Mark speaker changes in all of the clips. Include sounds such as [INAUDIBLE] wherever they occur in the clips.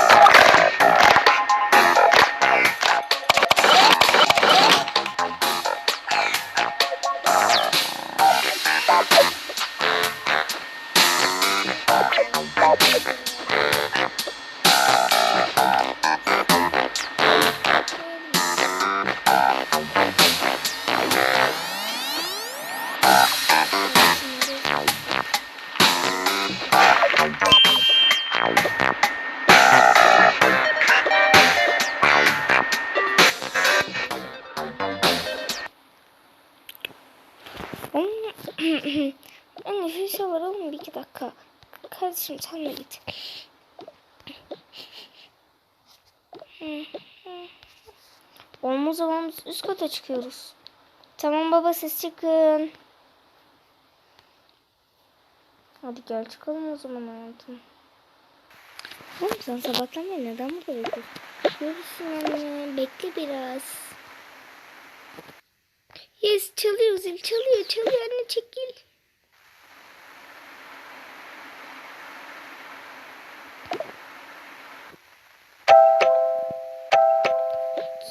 Speaker 1: Yes! Anne fişe var oğlum bir iki dakika. Kardeşim sen de git. Olmaz olmaz üst kata çıkıyoruz. Tamam baba siz çıkın. Hadi gel çıkalım o zaman hayatım. Oğlum sen sabahtan beri neden burada bekliyorsun? Görürsün anne. Bekle biraz. Yes çalıyor zil çalıyor çalıyor anne çekil.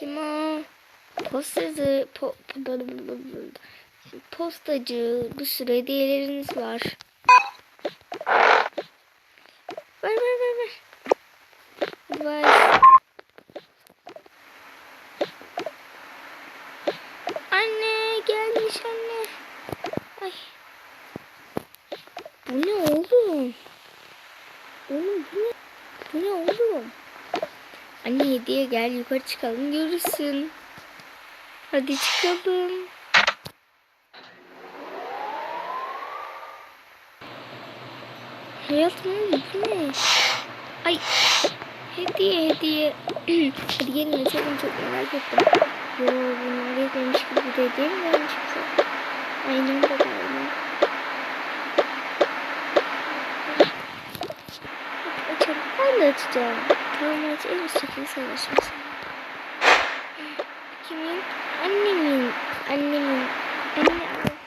Speaker 1: Kim o? Postacı, po, po- postacı bir sürü hediyeleriniz var. Ver ver ver ver. Ver. Anne gelmiş anne. Ay. Bu ne oğlum? Oğlum bu ne? Bu ne oğlum? Hediye gel yukarı çıkalım görürsün. Hadi çıkalım. Hayatım bu ne? Ay hediye hediye. [CLEARS THROAT] Hadi gelin açalım çok merak ettim. Yo bunlar hediyemiş gibi bir hediye mi vermiş bize? Aynen de galiba. Açalım. Ben de açacağım. Aç. En üst çekimi sen açmasın. Kimin? Annemin. Annemin. Anne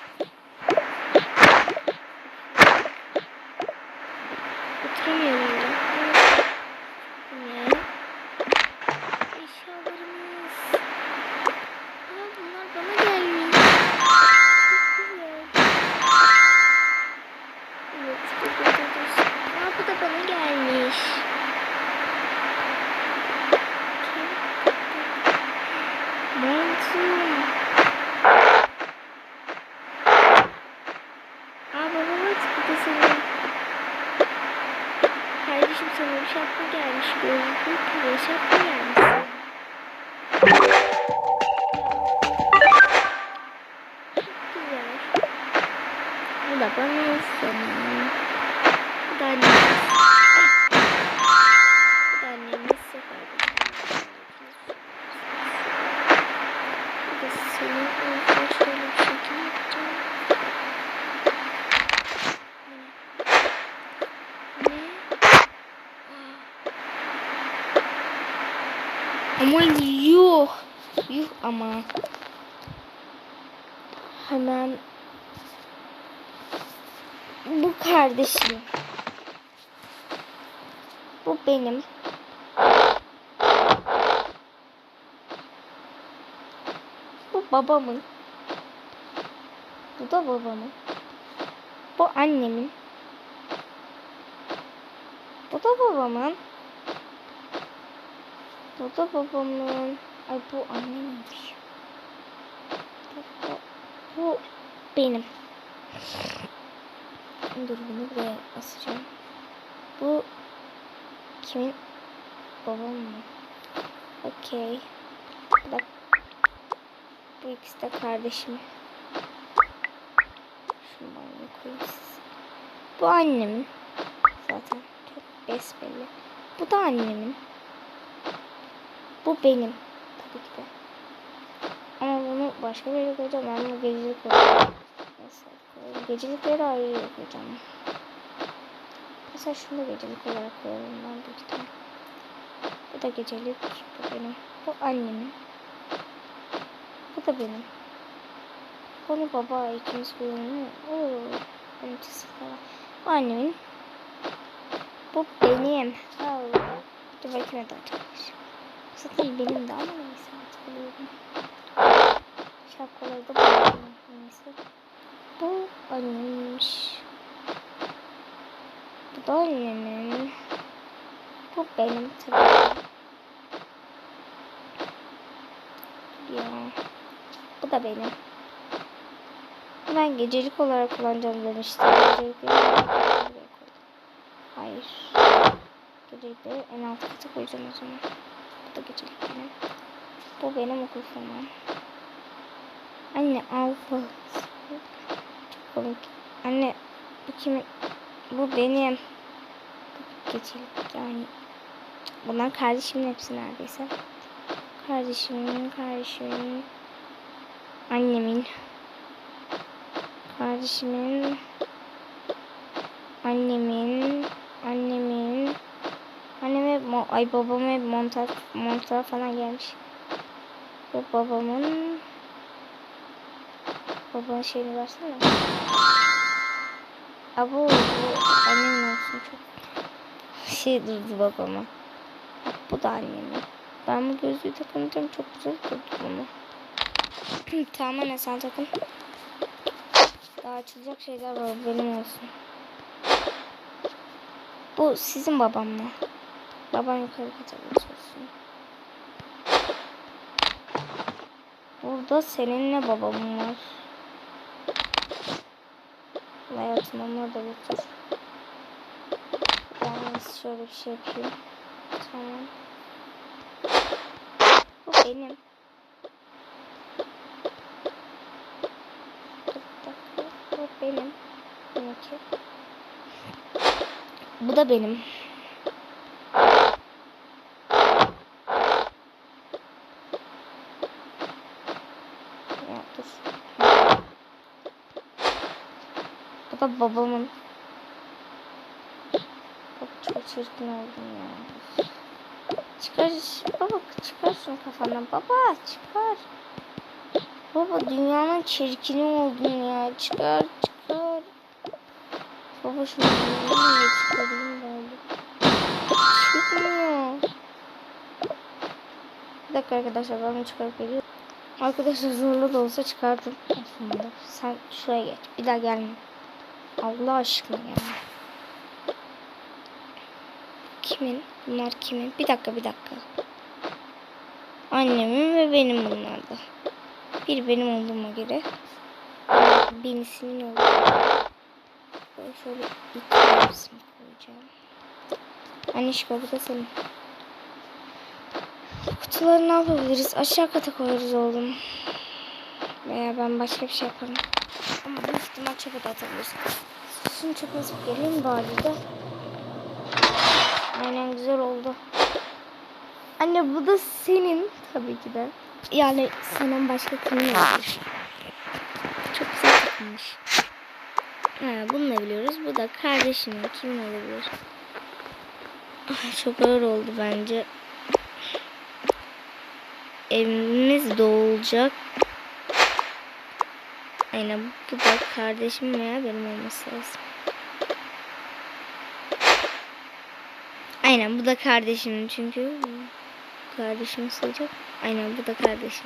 Speaker 1: Sana bir şapka gelmiş. Gözlüklü bir şapka gelmiş. Güzel. Bu da bana olsun. Ama. Hemen bu kardeşim. Bu benim. Bu babamın. Bu da babamın. Bu annemin. Bu da babamın. Bu da babamın. Ay bu anneminmiş. Bu, bu, benim. Dur bunu buraya asacağım. Bu kimin? Babam mı? Okey. Bu ikisi de kardeşim. Şunu bana koyayım. Bu annemin. Zaten çok besbelli. Bu da annemin. Bu benim. Tabii ki de. Ama bunu başka bir yere koyacağım. Ben bunu gecelik koyacağım. Koyalım. Gecelikleri ayrı yere. Mesela şunu da gecelik olarak koyalım. Ben büyük ihtimal. Bu da gecelik. Bu benim. Bu annemin. Bu da benim. Bunu baba ikimiz koyalım. Oo, benim çizgi falan. Bu annemin. Bu benim. Allah. Dur bakayım ne olacakmış. Zaten benim de ama neyse hatırlıyorum. Şapkaları da. Neyse. Bu annemmiş. Bu da annemin. Bu benim tabii. Ya. Bu da benim. Ben gecelik olarak kullanacağım demiştim. Hayır. Gecelikleri en alt kata koyacağım o zaman. Bu da gecelik benim. Bu benim okul formam. Anne al bu. Çok komik. Anne bu kimin? Bu benim. geçelim. Yani bunlar kardeşimin hepsi neredeyse. Kardeşimin, kardeşimin, annemin, kardeşimin, annemin, annemin, anneme, ay babama montaj, montaj falan gelmiş. Ve babamın, babanın şeyini versene. Abo bu annem olsun çok şey durdu babama. Bu da annemin. Ben bu gözlüğü takınca çok güzel durdu bunu. tamam anne sen takın. Daha açılacak şeyler var benim olsun. Bu sizin babam mı? Babam yukarı kata geçiyorsun. Burada seninle babamın var. Hayatım onları da götür. Ben şöyle bir şey yapayım. Tamam. Bu benim. Bu benim. Bu da benim. Ya dur. Da babamın. Bak çok çirkin oldum ya. Çıkar baba çıkar şunu kafandan. Baba çıkar. Baba dünyanın çirkini oldun ya. Çıkar çıkar. Baba şunu niye çıkarayım böyle. Çıkmıyor. Bir dakika arkadaşlar ben bunu çıkarıp geliyorum. Arkadaşlar zorla da olsa çıkardım. Sen şuraya geç. Bir daha gelme. Allah aşkına gelme. Kimin? Bunlar kimin? Bir dakika bir dakika. Annemin ve benim bunlar da. Bir benim olduğuma göre. Birisinin olduğu. Böyle şöyle iki resim koyacağım. Anneşko bu da senin. Kutuları ne yapabiliriz? Aşağı kata koyarız oğlum. Veya ben başka bir şey yaparım. Ama çöpe de atabiliriz. Şunu çöpe atıp geleyim bari de. Aynen güzel oldu. Anne bu da senin tabii ki de. Yani senden başka kimin olabilir? Çok güzel takılmış. Ha, bunu da biliyoruz. Bu da kardeşimin kimin olabilir? Ay, çok ağır oldu bence. Evimiz dolacak. Aynen bu da kardeşim veya benim olması lazım. Aynen bu da kardeşim çünkü kardeşim sayacak. Aynen bu da kardeşim.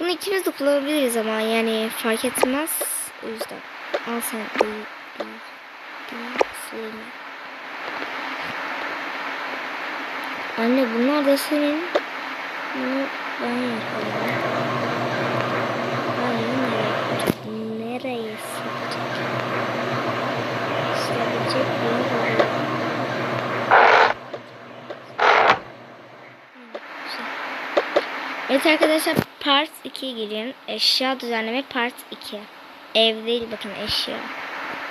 Speaker 1: Bunu ikimiz de kullanabiliriz ama yani fark etmez. O yüzden al sen. Anne bunlar da senin. Bunu ben yapalım. Arkadaşlar part 2'ye geliyorum. Eşya düzenleme part 2. Ev değil bakın eşya.